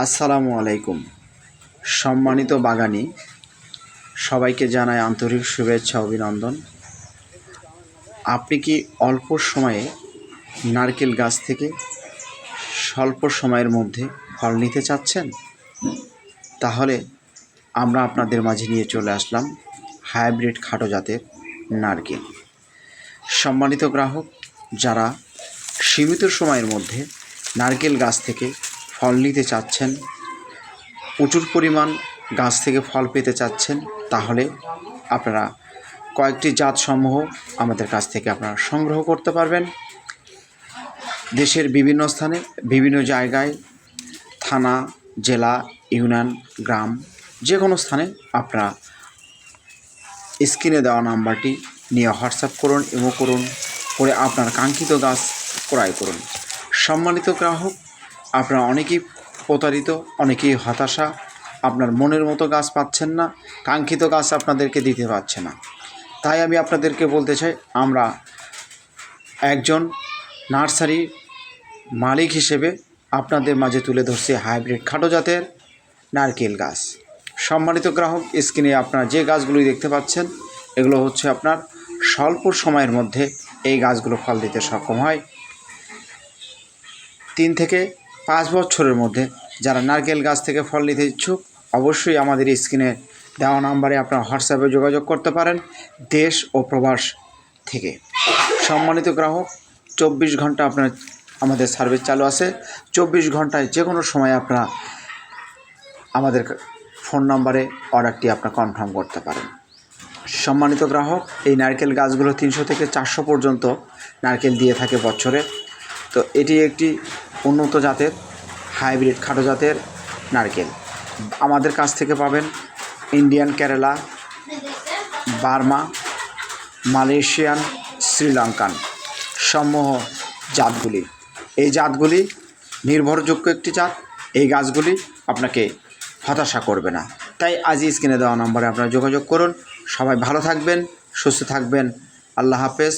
আসসালামু আলাইকুম। সম্মানিত বাগানি, সবাইকে জানাই আন্তরিক শুভেচ্ছা, অভিনন্দন। আপনি কি অল্প সময়ে নারকেল গাছ থেকে স্বল্প সময়ের মধ্যে ফল নিতে চাচ্ছেন? তাহলে আমরা আপনাদের মাঝে নিয়ে চলে আসলাম হাইব্রিড খাটো জাতের নারকেল। সম্মানিত গ্রাহক, যারা সীমিত সময়ের মধ্যে নারকেল গাছ থেকে ফল নিতে চাচ্ছেন, প্রচুর পরিমাণ গাছ থেকে ফল পেতে চাচ্ছেন, তাহলে আপনারা কয়েকটি জাতসমূহ আমাদের কাছ থেকে আপনারা সংগ্রহ করতে পারবেন। দেশের বিভিন্ন স্থানে, বিভিন্ন জায়গায়, থানা, জেলা, ইউনিয়ন, গ্রাম যে কোনো স্থানে আপনারা স্ক্রিনে দেওয়া নাম্বারটি নিয়ে হোয়াটসঅ্যাপ করুন এবং করুন, করে আপনার কাঙ্ক্ষিত গাছ ক্রয় করুন। সম্মানিত গ্রাহক আপনারা অনেকেই প্রতারিত, অনেকেই হতাশা, আপনার মনের মতো গাছ পাচ্ছেন না, কাঙ্ক্ষিত গাছ আপনাদেরকে দিতে পারছে না। তাই আমি আপনাদেরকে বলতে চাই, আমরা একজন নার্সারি মালিক হিসেবে আপনাদের মাঝে তুলে ধরছি হাইব্রিড খাটো জাতের নারকেল গাছ। সম্মানিত গ্রাহক, স্ক্রিনে আপনারা যে গাছগুলি দেখতে পাচ্ছেন, এগুলো হচ্ছে আপনার স্বল্প সময়ের মধ্যে এই গাছগুলো ফল দিতে সক্ষম হয়। তিন থেকে পাঁচ বছরের মধ্যে যারা নারকেল গাছ থেকে ফল নিতে ইচ্ছুক, অবশ্যই আমাদের স্ক্রিনে দেওয়া নাম্বারে আপনারা হোয়াটসঅ্যাপে যোগাযোগ করতে পারেন দেশ ও প্রবাস থেকে। সম্মানিত গ্রাহক, চব্বিশ ঘণ্টা আপনার, আমাদের সার্ভিস চালু আছে। চব্বিশ ঘন্টায় যে কোনো সময় আপনারা আমাদের ফোন নম্বরে অর্ডারটি আপনারা কনফার্ম করতে পারেন। সম্মানিত গ্রাহক, এই নারকেল গাছগুলো তিনশো থেকে চারশো পর্যন্ত নারকেল দিয়ে থাকে বছরে। তো এটি একটি উন্নত জাতের, হাইব্রিড খাটো জাতের নারকেল। আমাদের কাছ থেকে পাবেন Indian Kerala, Burma, Malaysian, Sri Lankan সমূহ জাতগুলি। এই জাতগুলি নির্ভরযোগ্য একটি জাত, এই গাছগুলি আপনাকে হতাশা করবে না। তাই আজই স্ক্রিনে দেওয়া নম্বরে আপনারা যোগাযোগ করুন। সবাই ভালো থাকবেন, সুস্থ থাকবেন। আল্লাহ হাফেজ।